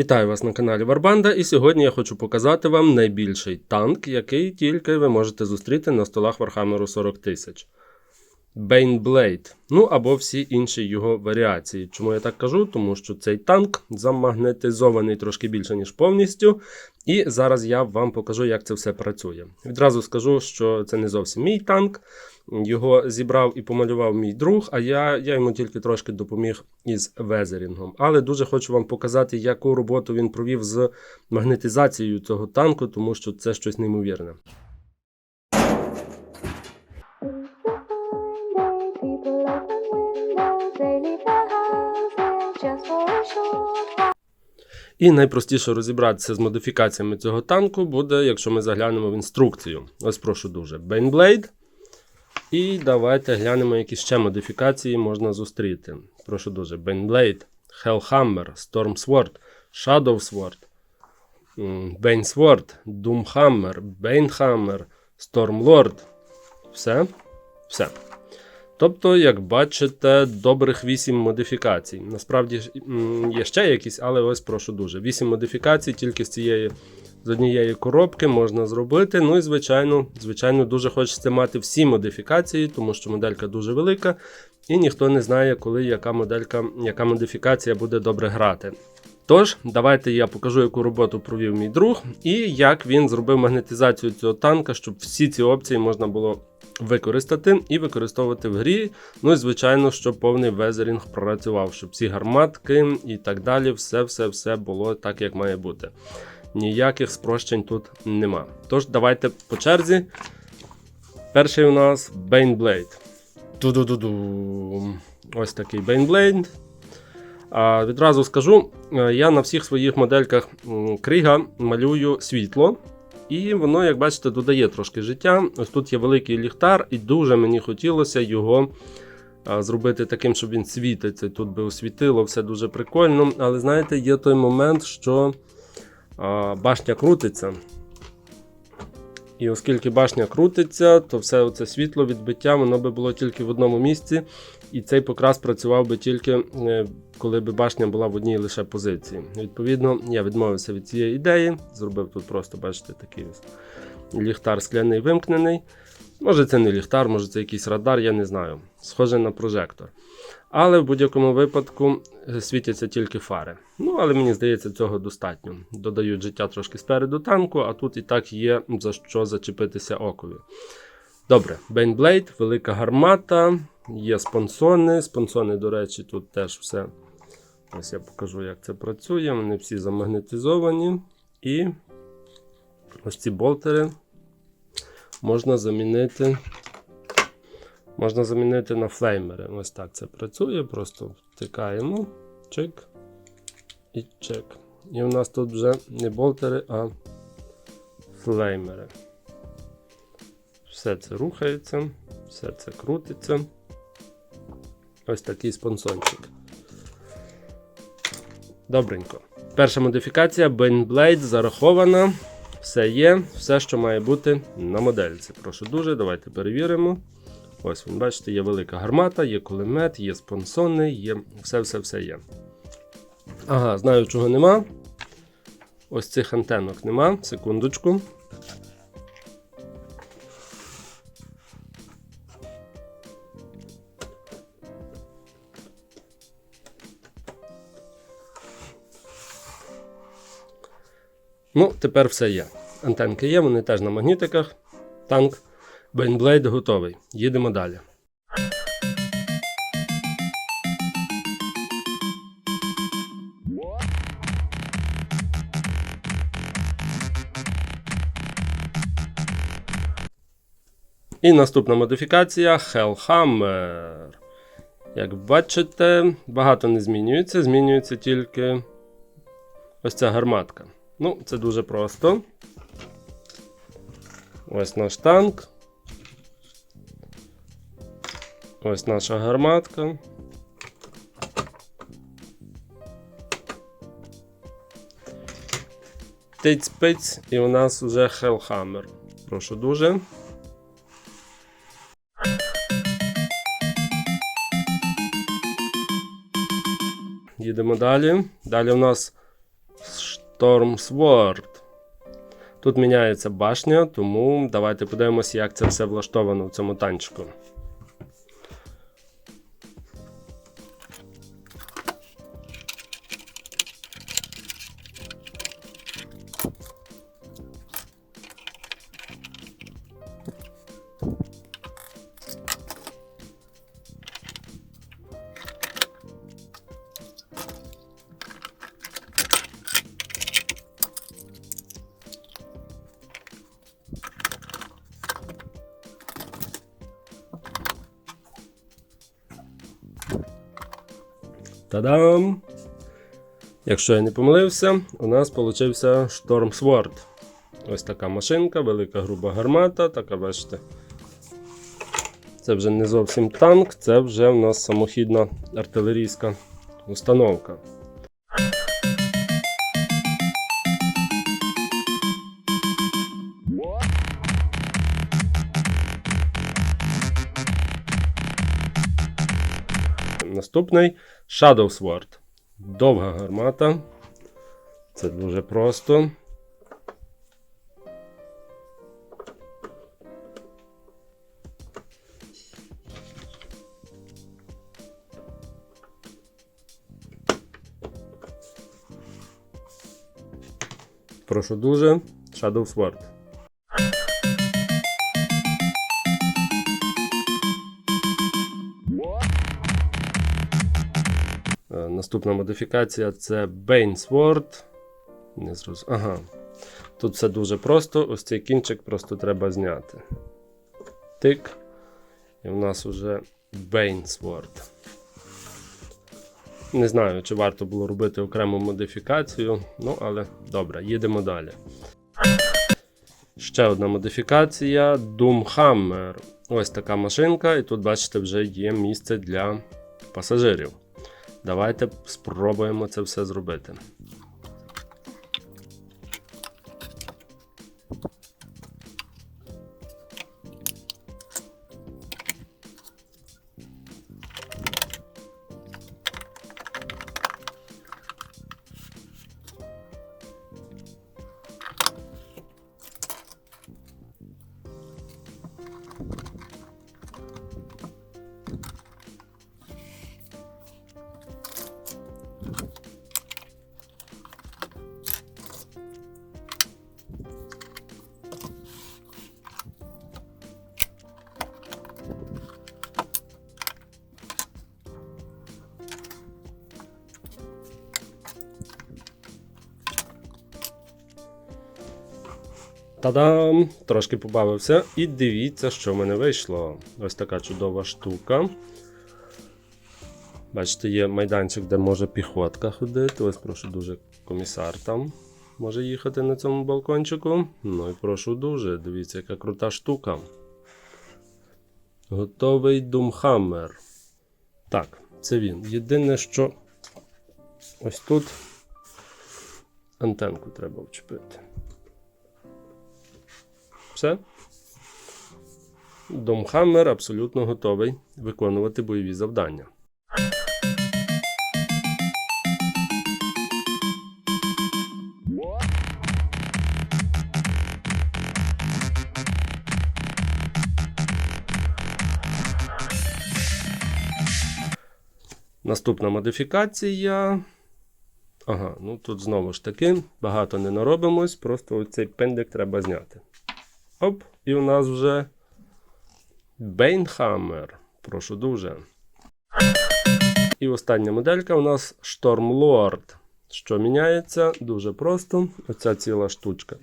Вітаю вас на каналі Варбанда, і сьогодні я хочу показати вам найбільший танк, який тільки ви можете зустріти на столах Warhammer 40 тисяч. Baneblade, ну або всі інші його варіації. Чому я так кажу? Тому що цей танк замагнетизований трошки більше, ніж повністю. І зараз я вам покажу, як це все працює. Відразу скажу, що це не зовсім мій танк. Його зібрав і помалював мій друг, а я, я йому тільки трошки допоміг із везерінгом. Але дуже хочу вам показати, яку роботу він провів з магнетизацією цього танку, тому що це щось неймовірне. І найпростіше розібратися з модифікаціями цього танку буде, якщо ми заглянемо в інструкцію. Ось прошу дуже. Baneblade. І давайте глянемо, які ще модифікації можна зустріти. Прошу дуже. Baneblade, Hellhammer, Stormsword, Shadowsword, м, Banesword, Doomhammer, Banehammer, Stormlord. Все? Все. Тобто, як бачите, добрих 8 модифікацій. Насправді є ще якісь, але ось прошу дуже. 8 модифікацій тільки з цієї з однієї коробки можна зробити. Ну і звичайно, звичайно, дуже хочеться мати всі модифікації, тому що моделька дуже велика, і ніхто не знає, коли яка моделька, яка модифікація буде добре грати. Тож, давайте я покажу, яку роботу провів мій друг, і як він зробив магнетизацію цього танка, щоб всі ці опції можна було використати і використовувати в грі. Ну і звичайно, щоб повний везерінг працював, щоб всі гарматки і так далі, все-все-все було так, як має бути. Ніяких спрощень тут нема. Тож, давайте по черзі. Перший у нас Baneblade. Ду-ду-ду-ду. Ось такий Baneblade. А, відразу скажу, е, я на всіх своїх модельках м, Кріга малюю світло. І воно, як бачите, додає трошки життя. Ось тут є великий ліхтар, і дуже мені хотілося його зробити таким, щоб він світиться. Тут би освітило, все дуже прикольно. Але знаєте, є той момент, що башня крутиться. І оскільки башня крутиться, то все це світло відбиття воно би було тільки в одному місці. І цей покрас працював би тільки е, коли би башня була в одній лише позиції. Відповідно, я відмовився від цієї ідеї, зробив тут просто, бачите, такий ліхтар скляний вимкнений. Може, це не ліхтар, може це якийсь радар, я не знаю. Схоже на прожектор. Але в будь-якому випадку е, світяться тільки фари. Ну, але мені здається, цього достатньо. Додають життя трошки спереду танку, а тут і так є за що зачепитися окові. Добре, Baneblade, велика гармата, є спонсони. Спонсони, до речі, тут теж все. Ось я покажу, як це працює. Вони всі замагнетизовані. І ось ці болтери можна замінити. Можна замінити на флеймери. Ось так це працює. Просто втикаємо, чик і чик. І у нас тут вже не болтери, а флеймери. Все це рухається, все це крутиться. Ось такий спонсончик. Добренько. Перша модифікація Baneblade зарахована. Все є, все, що має бути на модельці. Прошу дуже, давайте перевіримо. Ось він, бачите, є велика гармата, є кулемет, є спонсони, є все-все-все є. Ага, знаю, чого нема. Ось цих антенок нема. Секундочку. Ну, тепер все є. Антенки є, вони теж на магнітиках. Танк Baneblade готовий. Їдемо далі. І наступна модифікація Hellhammer. Як бачите, багато не змінюється, змінюється тільки ось ця гарматка. Ну, це дуже просто. Ось наш танк. Ось наша гарматка. Тиць-пиць, і у нас вже Hellhammer. Прошу дуже. Їдемо далі. Далі у нас Storm Sword. Тут міняється башня, тому давайте подивимося, як це все влаштовано в цьому танчику. Та-дам! Якщо я не помилився, у нас получився Storm Sword. Ось така машинка, велика груба гармата, така бачите. Це вже не зовсім танк, це вже в нас самохідна артилерійська установка. Наступний Shadow Sword. Довга гармата. Це дуже просто. Прошу дуже. Shadow Sword. Наступна модифікація це Bane Sword. Не зроз... Ага. Тут все дуже просто. Ось цей кінчик просто треба зняти. Тик. І в нас вже Bane Sword. Не знаю, чи варто було робити окрему модифікацію. Ну, але добре, їдемо далі. Ще одна модифікація Doomhammer. Ось така машинка, і тут, бачите, вже є місце для пасажирів. Давайте спробуємо це все зробити. Та-дам! Трошки побавився. І дивіться, що в мене вийшло. Ось така чудова штука. Бачите, є майданчик, де може піхотка ходити. Ось прошу дуже комісар там може їхати на цьому балкончику. Ну і прошу дуже. Дивіться, яка крута штука. Готовий Думхаммер. Так, це він. Єдине, що ось тут антенку треба вчепити. Все. Домхаммер абсолютно готовий виконувати бойові завдання. Наступна модифікація. Ага, ну тут знову ж таки багато не наробимось, просто оцей пендик треба зняти. Оп, і у нас вже Бейнхаммер. Прошу дуже. І остання моделька у нас Stormlord. Що міняється? Дуже просто. Оця ціла штучка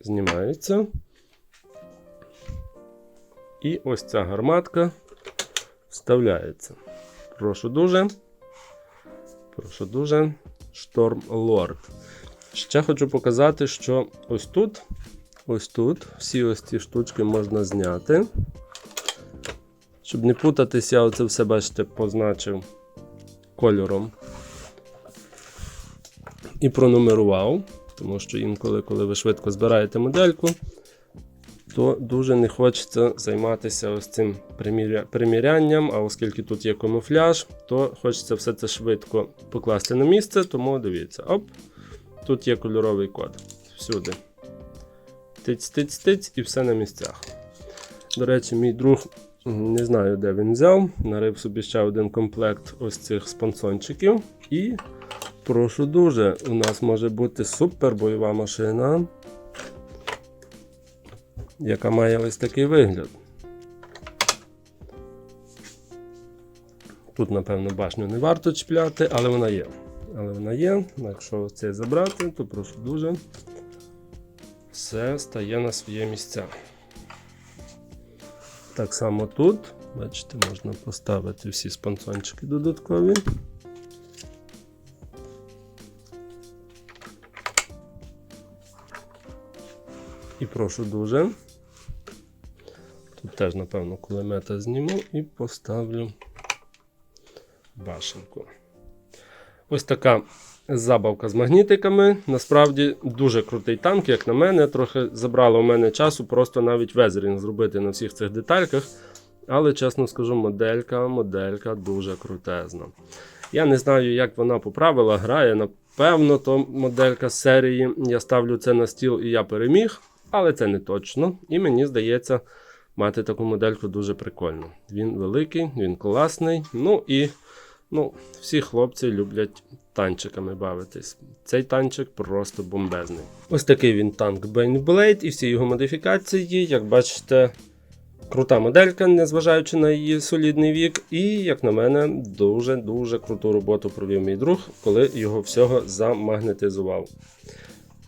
знімається. І ось ця гарматка вставляється. Прошу дуже. Прошу дуже. Stormlord. Ще хочу показати, що ось тут Ось тут всі ось ці штучки можна зняти. Щоб не путатися, я оце все, бачите, позначив кольором. І пронумерував, тому що інколи, коли ви швидко збираєте модельку, то дуже не хочеться займатися ось цим примірянням, а оскільки тут є камуфляж, то хочеться все це швидко покласти на місце, тому дивіться, оп, тут є кольоровий код. Всюди. Тиць, тиць, тиць, і все на місцях. До речі, мій друг не знаю, де він взяв. Нарив собі ще один комплект ось цих спонсончиків. І прошу дуже, у нас може бути супер бойова машина, яка має ось такий вигляд. Тут, напевно, башню не варто чіпляти, але вона є. Але вона є. Якщо це забрати, то прошу дуже. Все стає на своє місця. Так само тут, бачите, можна поставити всі спонсончики додаткові. І прошу дуже. Тут теж, напевно, кулемета зніму і поставлю башенку. Ось така забавка з магнітиками. Насправді дуже крутий танк, як на мене. Трохи забрало у мене часу просто навіть везерінг зробити на всіх цих детальках. Але чесно скажу, моделька, моделька дуже крутезна. Я не знаю, як вона по правилах грає. Напевно, то моделька з серії. Я ставлю це на стіл і я переміг, але це не точно. І мені здається, мати таку модельку дуже прикольно. Він великий, він класний. Ну і ну, всі хлопці люблять танчиками бавитись. Цей танчик просто бомбезний. Ось такий він танк Baneblade і всі його модифікації, як бачите. Крута моделька, незважаючи на її солідний вік, і, як на мене, дуже-дуже круту роботу провів мій друг, коли його всього замагнетизував.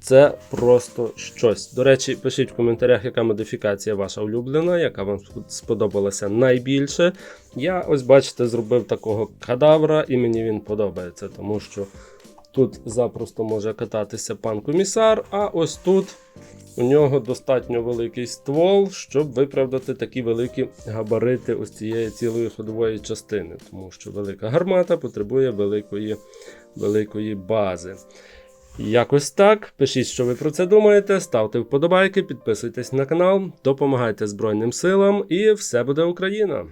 Це просто щось. До речі, пишіть в коментарях, яка модифікація ваша улюблена, яка вам сподобалася найбільше. Я ось бачите, зробив такого кадавра, і мені він подобається, тому що тут запросто може кататися пан комісар, а ось тут у нього достатньо великий ствол, щоб виправдати такі великі габарити ось цієї цілої ходової частини, тому що велика гармата потребує великої, великої бази. Якось так. Пишіть, що ви про це думаєте, ставте вподобайки, підписуйтесь на канал, допомагайте Збройним силам і все буде Україна!